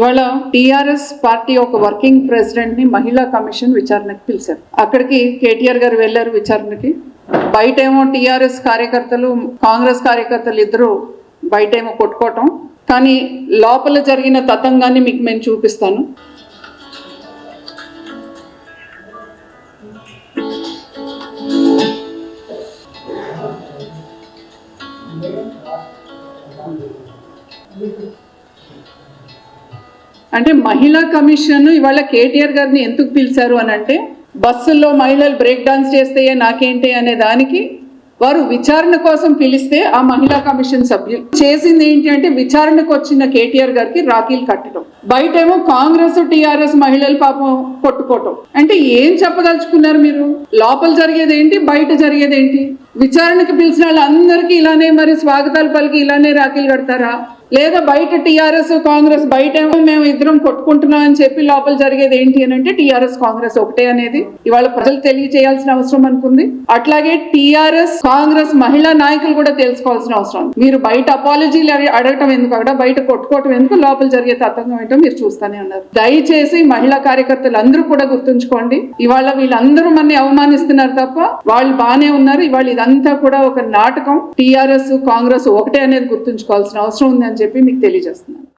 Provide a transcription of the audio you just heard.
ఇవాళ TRS party ఒక working ప్రెసిడెంట్ని మహిళా కమిషన్ విచారణకు పిలిచారు. అక్కడికి కేటీఆర్ గారు వెళ్ళారు విచారణకి. బయటేమో టిఆర్ఎస్ కార్యకర్తలు కాంగ్రెస్ కార్యకర్తలు ఇద్దరు బయటేమో కొట్టుకోవటం. కానీ లోపల జరిగిన తతంగాన్ని మీకు నేను చూపిస్తాను. అంటే మహిళా కమిషన్ ఇవాళ కేటీఆర్ గారిని ఎందుకు పిలిచారు అని అంటే బస్సుల్లో మహిళలు బ్రేక్ డాన్స్ చేస్తే నాకేంటి అనే దానికి వారు విచారణ కోసం పిలిస్తే ఆ మహిళా కమిషన్ సభ్యులు చేసింది ఏంటి అంటే విచారణకు వచ్చిన కేటీఆర్ గారికి రాఖీలు కట్టడం. బయటేమో కాంగ్రెస్ టీఆర్ఎస్ మహిళలు పాపం కొట్టుకోవటం. అంటే ఏం చెప్పదలుచుకున్నారు మీరు? లోపల జరిగేది ఏంటి? బయట జరిగేది ఏంటి? విచారణకు పిలిచిన వాళ్ళందరికీ ఇలానే మరి స్వాగతాలు పలికి ఇలానే రాఖీలు కడతారా? లేదా బయట టీఆర్ఎస్ కాంగ్రెస్ బయట ఏమో మేము ఇద్దరం కొట్టుకుంటున్నాం అని చెప్పి లోపల జరిగేది ఏంటి అని అంటే టీఆర్ఎస్ కాంగ్రెస్ ఒకటే అనేది. ఇవాళ ప్రజలు తెలియజేయాల్సిన అవసరం అనుకుంది. అట్లాగే టీఆర్ఎస్ కాంగ్రెస్ మహిళా నాయకులు కూడా తెలుసుకోవాల్సిన అవసరం. మీరు బయట అపాలజీలు అడగటం ఎందుకు అక్కడ బయట కొట్టుకోవటం ఎందుకు లోపల జరిగే తతంగం ఏంటో మీరు చూస్తూనే ఉన్నారు. దయచేసి మహిళా కార్యకర్తలు అందరూ కూడా గుర్తుంచుకోండి. ఇవాళ వీళ్ళందరూ మనని అవమానిస్తున్నారు తప్ప వాళ్ళు బానే ఉన్నారు. ఇవాళ ఇదంతా కూడా ఒక నాటకం. టీఆర్ఎస్ కాంగ్రెస్ ఒకటే అనేది గుర్తుంచుకోవాల్సిన అవసరం ఉంది అని చెప్పి మీకు తెలియజేస్తున్నాను